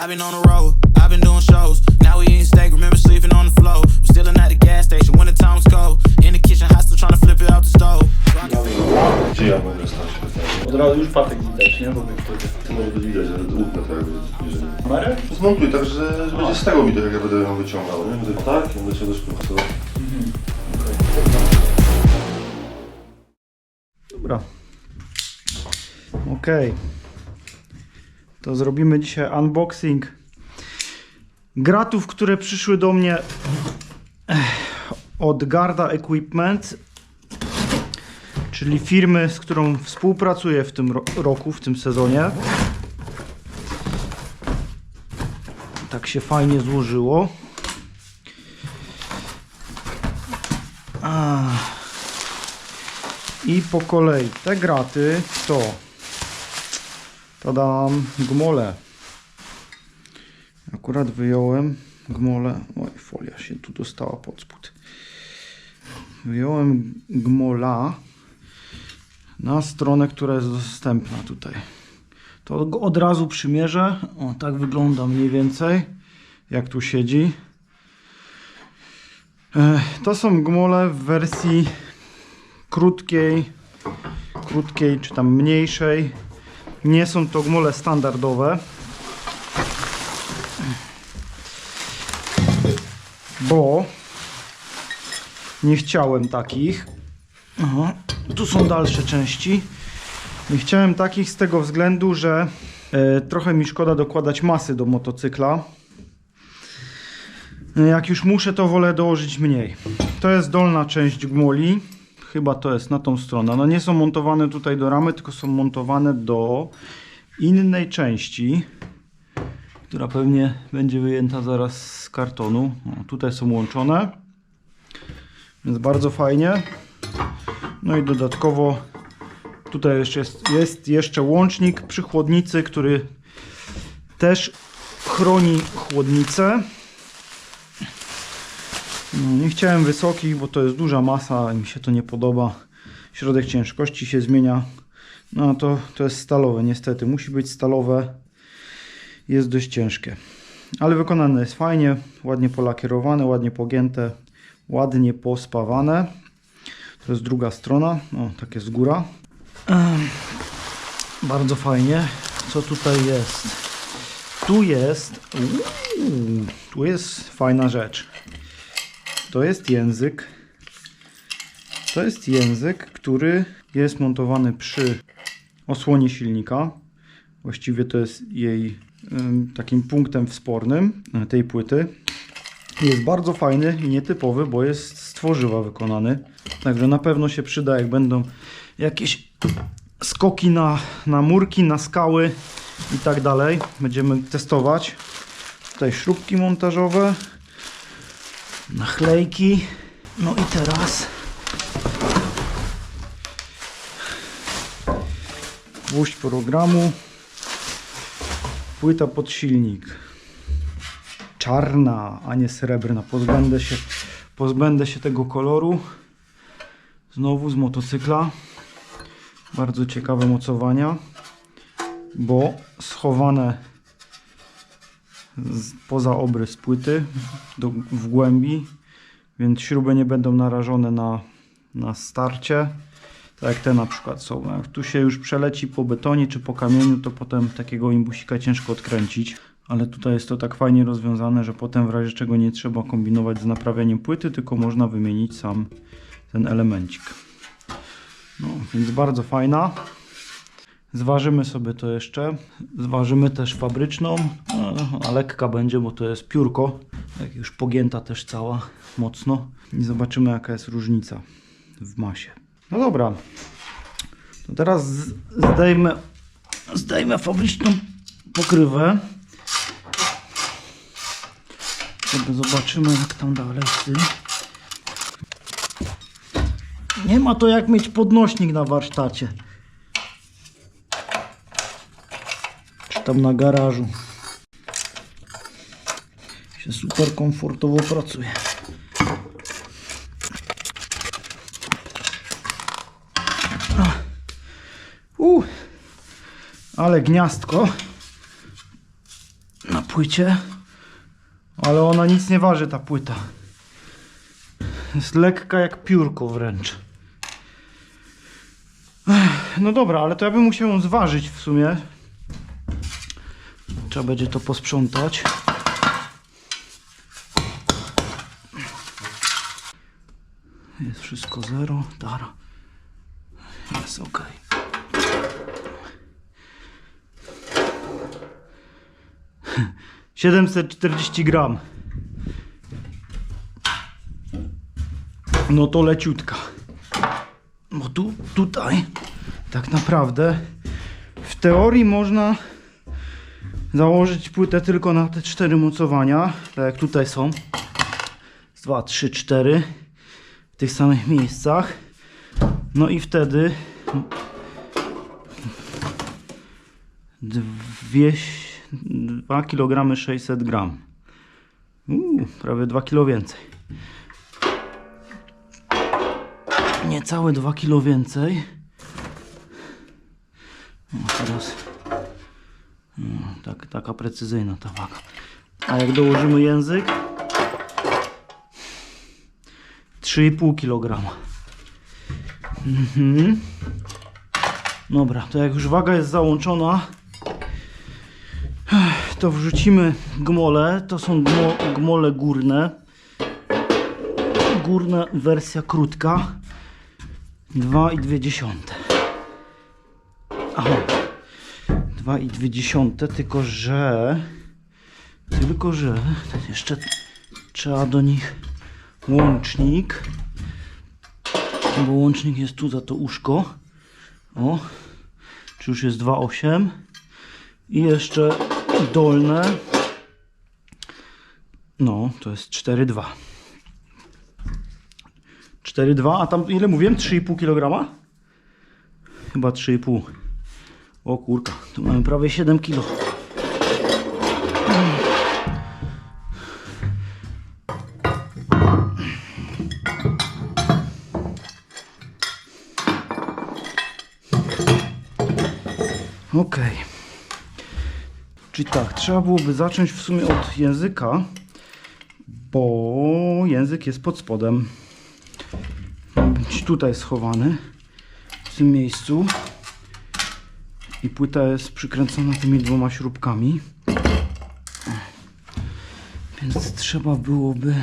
I've been on the road, I've been doing shows. Now we eating steak, remember sleeping on the floor. We still at the gas station when the time was cold. In the kitchen, hot still trying to flip it out the stove. Gdzie ja mogę stać? Od razu już patek widać, nie? Bo. To może być widać, że łupnę to jakby zbliżenie. Kamerę? Zmontuj tak, że będzie z tego widać, jak ja będę ją wyciągał, nie? Będę tak, i będę się doszprychował. Dobra. Okej. To zrobimy dzisiaj unboxing gratów, które przyszły do mnie eh, od Garda Equipment, czyli firmy, z którą współpracuję w tym ro- roku, w tym sezonie. Tak się fajnie złożyło. I po kolei te graty to Tadam, gmole. Akurat wyjąłem gmole. Oj, folia się tu dostała pod spód. Wyjąłem gmola na stronę, która jest dostępna tutaj. To go od razu przymierzę. O, tak wygląda mniej więcej, jak tu siedzi. E, To są gmole w wersji krótkiej, krótkiej czy tam mniejszej. Nie są to gmole standardowe. Bo nie chciałem takich. Aha, tu są dalsze części. Nie chciałem takich z tego względu, że e, trochę mi szkoda dokładać masy do motocykla. E, Jak już muszę, to wolę dołożyć mniej. To jest dolna część gmoli. Chyba to jest na tą stronę. No nie są montowane tutaj do ramy, tylko są montowane do innej części, która pewnie będzie wyjęta zaraz z kartonu. O, tutaj są łączone. Więc bardzo fajnie. No i dodatkowo tutaj jeszcze jest, jest jeszcze łącznik przy chłodnicy, który też chroni chłodnicę. No, nie chciałem wysokich, bo to jest duża masa i mi się to nie podoba. Środek ciężkości się zmienia. No to, to jest stalowe, niestety. Musi być stalowe. Jest dość ciężkie. Ale wykonane jest fajnie, ładnie polakierowane, ładnie pogięte, ładnie pospawane. To jest druga strona. O, tak jest góra. Bardzo fajnie. Co tutaj jest? Tu jest. Uuu, tu jest fajna rzecz. To jest język. To jest język, który jest montowany przy osłonie silnika. Właściwie to jest jej takim punktem wspornym e, tej płyty. Jest bardzo fajny i nietypowy, bo jest z tworzywa wykonany. Także na pewno się przyda, jak będą jakieś skoki na, na murki, na skały i tak dalej. Będziemy testować. Tutaj śrubki montażowe naklejki. No i teraz gwóźdź programu. Płyta pod silnik. Czarna, a nie srebrna. Pozbędę się, pozbędę się tego koloru. Znowu z motocykla. Bardzo ciekawe mocowania, bo schowane poza obrys płyty do, w głębi, więc śruby nie będą narażone na, na starcie. Tak jak te na przykład są. Jak tu się już przeleci po betonie czy po kamieniu, to potem takiego imbusika ciężko odkręcić. Ale tutaj jest to tak fajnie rozwiązane, że potem w razie czego nie trzeba kombinować z naprawianiem płyty, tylko można wymienić sam ten elemencik. No, więc bardzo fajna. Zważymy sobie to jeszcze. Zważymy też fabryczną, no, a lekka będzie, bo to jest piórko. Jak już pogięta też cała mocno. I zobaczymy jaka jest różnica w masie. No dobra. To teraz zdejmę, zdejmę fabryczną pokrywę. Sobie zobaczymy jak tam dalej z tym. Nie ma to jak mieć podnośnik na warsztacie. Tam na garażu. Się super komfortowo pracuje. U, ale gniazdko. na płycie. Ale ona nic nie waży, ta płyta. Jest lekka jak piórko wręcz. No dobra, ale to ja bym musiał ją zważyć w sumie. Trzeba będzie to posprzątać. Jest wszystko zero. Dara. Jest ok. Siedemset czterdzieści gram. No to leciutka. Bo tu, tutaj tak naprawdę w teorii można założyć płytę tylko na te cztery mocowania, tak jak tutaj są. 2, 3, 4 w tych samych miejscach. No i wtedy 2 kg 600 gram. Uuu, prawie 2 kg więcej. Niecałe 2 kg więcej. No teraz no, tak, taka precyzyjna ta waga. A jak dołożymy język 3,5 kg. Mhm. Dobra, to jak już waga jest załączona, to wrzucimy gmole. To są gmo, gmole górne. Górna wersja krótka. 2,2. Aha. 2,2, tylko że tylko że jeszcze trzeba do nich łącznik bo łącznik jest tu za to uszko o czy już jest 2,8 i jeszcze dolne. No to jest 4,2 4,2 a tam ile mówiłem? 3,5 kg chyba 3,5 o kurka tu mamy prawie 7 kg Okej. Czyli tak, trzeba byłoby zacząć w sumie od języka, bo język jest pod spodem. Ma być tutaj schowany, w tym miejscu. I płyta jest przykręcona tymi dwoma śrubkami. Więc trzeba byłoby.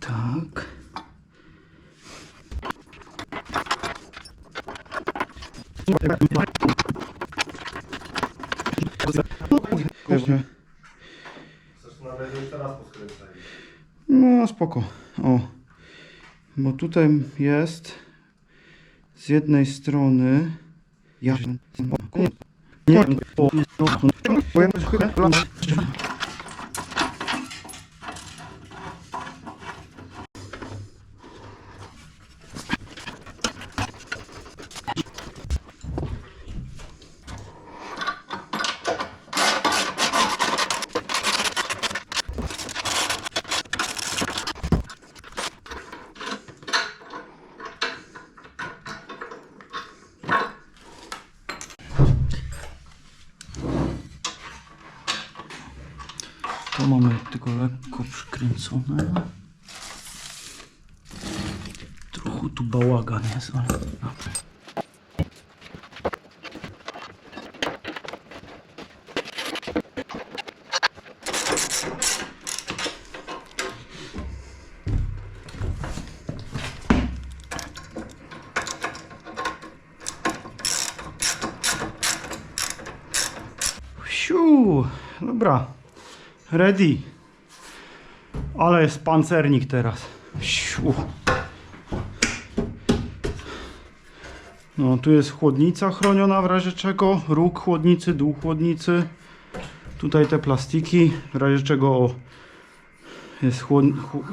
Tak. No spoko. O. Bo tutaj jest z jednej strony ja nie To mamy tylko lekko przykręcone. Trochę tu bałagan jest, ale dobra. Siu, dobra. Ready. Ale jest pancernik teraz. Siu. No tu jest chłodnica chroniona w razie czego. Róg chłodnicy, dół chłodnicy. Tutaj te plastiki, w razie czego o, jest chłod, chł,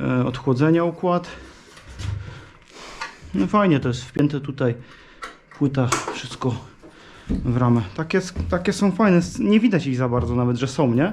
e, e, odchłodzenia układ. No fajnie to jest wpięte tutaj. Płyta, wszystko w ramę. Takie, takie są fajne. Nie widać ich za bardzo nawet, że są, nie?